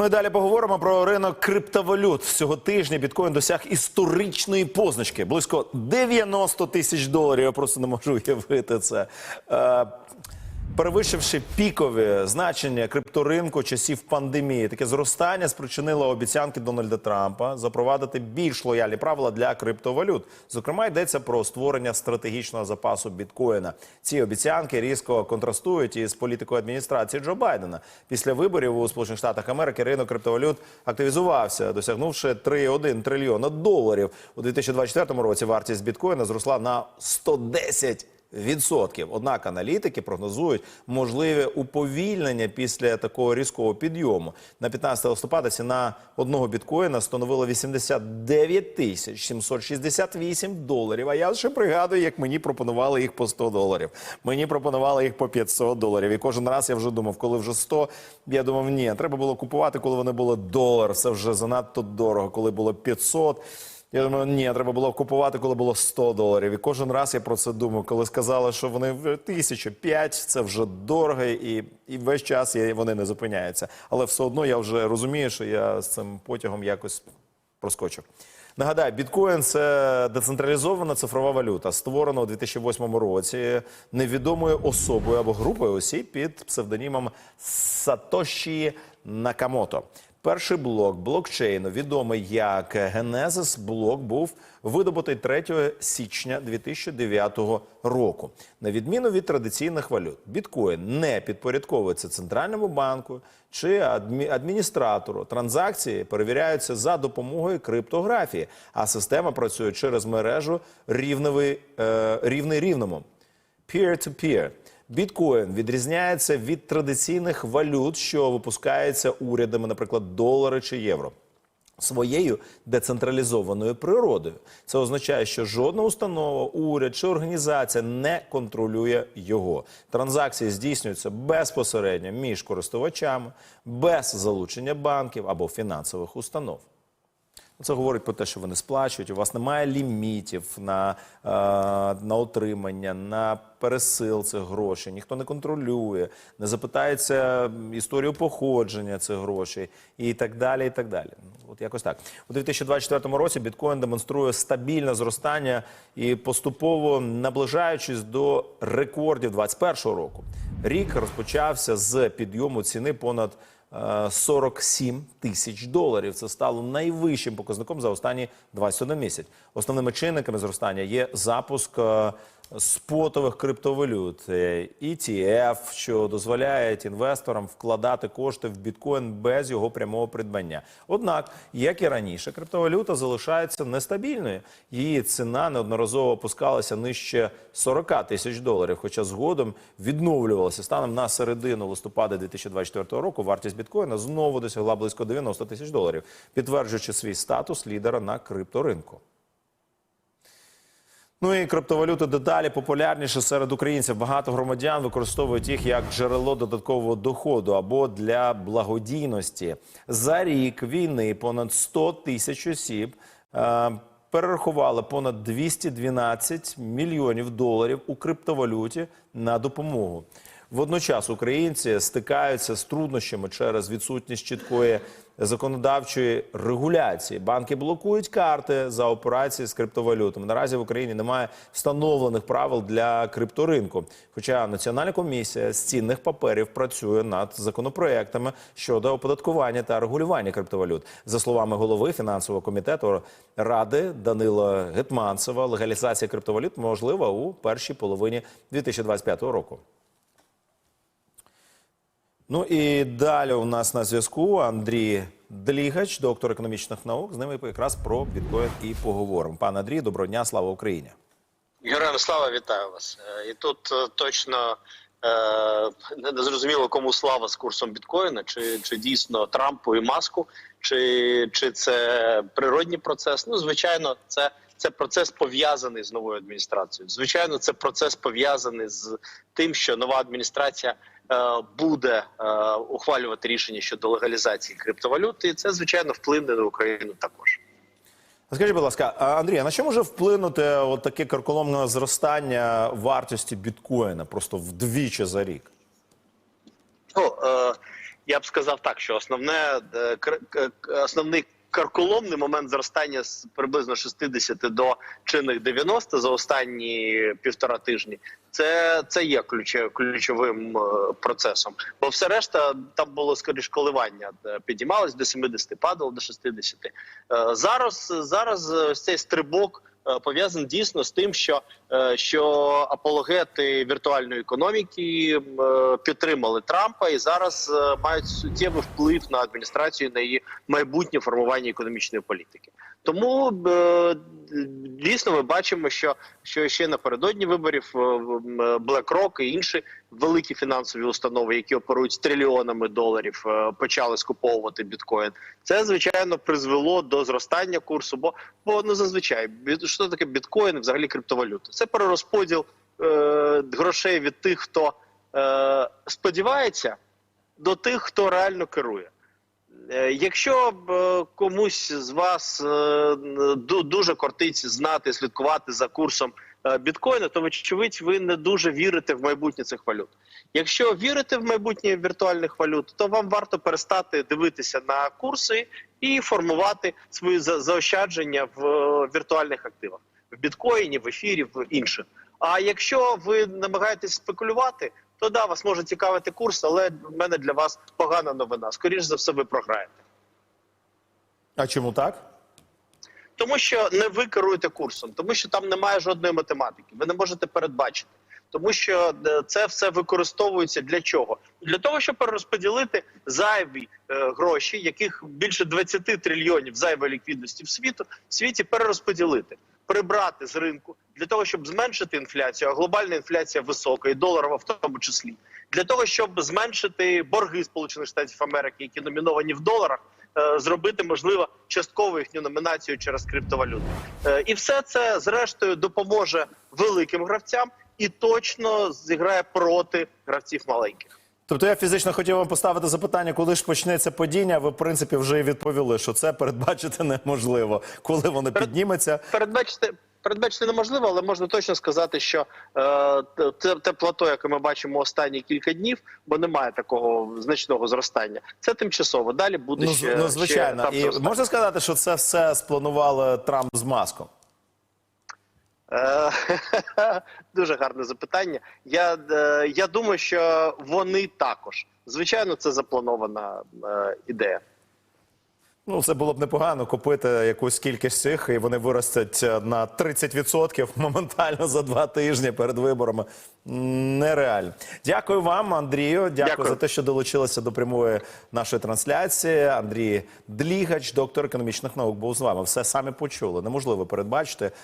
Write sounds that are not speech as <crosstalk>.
Ну і далі поговоримо про ринок криптовалют. Цього тижня біткоін досяг історичної позначки. Близько 90 тисяч доларів. Я просто не можу уявити це. Е, Перевищивши пікові значення крипторинку часів пандемії, таке зростання спричинило обіцянки Дональда Трампа запровадити більш лояльні правила для криптовалют. Зокрема, йдеться про створення стратегічного запасу біткоїна. Ці обіцянки різко контрастують із політикою адміністрації Джо Байдена. Після виборів у Сполучених Штатах Америки ринок криптовалют активізувався, досягнувши 3,1 трильйона доларів. У 2024 році вартість біткоїна зросла на 110 Відсотків. Однак аналітики прогнозують можливе уповільнення після такого різкого підйому. На 15 листопада ціна одного біткоїна становила 89 тисяч 768 доларів. А я ще пригадую, як мені пропонували їх по 100 доларів. Мені пропонували їх по 500 доларів. І кожен раз я вже думав, коли вже 100, я думав, ні, треба було купувати, коли вони були долар. Це вже занадто дорого. Коли було 500, я думаю, ні, треба було купувати, коли було 100 доларів. І кожен раз я про це думав. Коли сказали, що вони в тисячу п'ять, це вже дорого, і, і весь час вони не зупиняються. Але все одно я вже розумію, що я з цим потягом якось проскочив. Нагадаю, біткоін це децентралізована цифрова валюта, створена у 2008 році невідомою особою або групою осіб під псевдонімом Сатоші Накамото. Перший блок блокчейну, відомий як Генезис блок, був видобутий 3 січня 2009 року. На відміну від традиційних валют, біткоін не підпорядковується центральному банку чи адмі- адміністратору. Транзакції перевіряються за допомогою криптографії, а система працює через мережу рівневий, е, рівний рівному peer-to-peer. Біткоін відрізняється від традиційних валют, що випускаються урядами, наприклад, долари чи євро. Своєю децентралізованою природою це означає, що жодна установа, уряд чи організація не контролює його. Транзакції здійснюються безпосередньо між користувачами, без залучення банків або фінансових установ. Це говорить про те, що вони сплачують. У вас немає лімітів на, е, на отримання, на пересил цих грошей. Ніхто не контролює, не запитається історію походження цих грошей і так далі. І так далі. От якось так. У 2024 році біткоін демонструє стабільне зростання і поступово наближаючись до рекордів 2021 року. Рік розпочався з підйому ціни понад 47 тисяч доларів. Це стало найвищим показником за останні 21 місяць. Основними чинниками зростання є запуск е, спотових криптовалют, е, ETF, що дозволяють інвесторам вкладати кошти в біткоін без його прямого придбання. Однак, як і раніше, криптовалюта залишається нестабільною. Її ціна неодноразово опускалася нижче 40 тисяч доларів, хоча згодом відновлювалася. Станом на середину листопада 2024 року вартість біткоїна знову досягла близько 90 тисяч доларів, підтверджуючи свій статус лідера на крипторинку. Ну і криптовалюти дедалі популярніше серед українців. Багато громадян використовують їх як джерело додаткового доходу або для благодійності. За рік війни понад 100 тисяч осіб е, перерахували понад 212 мільйонів доларів у криптовалюті на допомогу. Водночас українці стикаються з труднощами через відсутність чіткої законодавчої регуляції. Банки блокують карти за операції з криптовалютами. Наразі в Україні немає встановлених правил для крипторинку. Хоча Національна комісія з цінних паперів працює над законопроектами щодо оподаткування та регулювання криптовалют. За словами голови фінансового комітету ради Данила Гетманцева, легалізація криптовалют можлива у першій половині 2025 року. Ну і далі у нас на зв'язку Андрій Длігач, доктор економічних наук. З ними якраз про біткоін і поговоримо. Пане Андрій, доброго дня, слава Україні. Героям слава вітаю вас. Е, І тут е, точно е, не зрозуміло, кому слава з курсом біткоїна, чи, чи дійсно Трампу і маску, чи, чи це природній процес. Ну, звичайно, це. Це процес пов'язаний з новою адміністрацією. Звичайно, це процес пов'язаний з тим, що нова адміністрація буде е, ухвалювати рішення щодо легалізації криптовалюти, і це звичайно вплине на Україну також. Скажіть, будь ласка, а, Андрій, а на що може вплинути от таке карколомне зростання вартості біткоїна просто вдвічі за рік? Ну, е, я б сказав так, що основне е, основний карколомний момент зростання з приблизно 60 до чинних 90 за останні півтора тижні. Це, це є ключ, ключовим е, процесом. Бо все решта там було скоріш коливання. Підіймалось до 70, падало до 60. Е, Зараз зараз е, ось цей стрибок пов'язаний дійсно з тим, що, е, що апологети віртуальної економіки е, підтримали Трампа і зараз е, мають суттєвий вплив на адміністрацію на її майбутнє формування економічної політики. Тому е, дійсно ми бачимо, що, що ще напередодні виборів е, BlackRock і інші великі фінансові установи, які оперують трильйонами доларів, е, почали скуповувати біткоін. Це звичайно призвело до зростання курсу. Бо бо ну зазвичай що таке біткоін, взагалі криптовалюта? Це перерозподіл е, грошей від тих, хто е, сподівається, до тих, хто реально керує. Е, Якщо б е, комусь з вас е, дуже кортить знати, слідкувати за курсом біткоїна, то вочевидь ви не дуже вірите в майбутнє цих валют. Якщо вірите в майбутнє віртуальних валют, то вам варто перестати дивитися на курси і формувати свої за- заощадження в віртуальних активах в біткоїні, в ефірі, в інших. А якщо ви намагаєтесь спекулювати, то да, вас може цікавити курс, але в мене для вас погана новина. Скоріше за все, ви програєте. А чому так? Тому що не ви керуєте курсом, тому що там немає жодної математики. Ви не можете передбачити. Тому що е, це все використовується для чого? Для того, щоб перерозподілити зайві е, гроші, яких більше 20 трильйонів зайвої ліквідності в світу в світі перерозподілити, прибрати з ринку для того, щоб зменшити інфляцію. А глобальна інфляція висока, і доларова в тому числі, для того, щоб зменшити борги Сполучених Штатів Америки, які номіновані в доларах. е, Зробити можливо часткову їхню номінацію через криптовалюту, Е, і все це зрештою допоможе великим гравцям і точно зіграє проти гравців маленьких. Тобто я фізично хотів вам поставити запитання, коли ж почнеться падіння. Ви в принципі вже і відповіли, що це передбачити <laughs> неможливо. Коли воно підніметься, Передбачити передбачити неможливо, але можна точно сказати, що е, те, те плато, яке ми бачимо останні кілька днів, бо немає такого значного зростання. Це тимчасово. Далі буде ну, ще ну звичайно, ще і зростання. можна сказати, що це все спланували Трамп з маском. Е, <laughs> Дуже гарне запитання. Я, е, я думаю, що вони також. Звичайно, це запланована е, ідея. Ну, це було б непогано купити якусь кількість цих, і вони виростять е, на 30% <laughs> моментально за два тижні перед виборами. Нереально. Дякую вам, Андрію. Дякую, Дякую. за те, що долучилися до прямої нашої трансляції. Андрій Длігач, доктор економічних наук, був з вами. Все самі почули. Неможливо передбачити.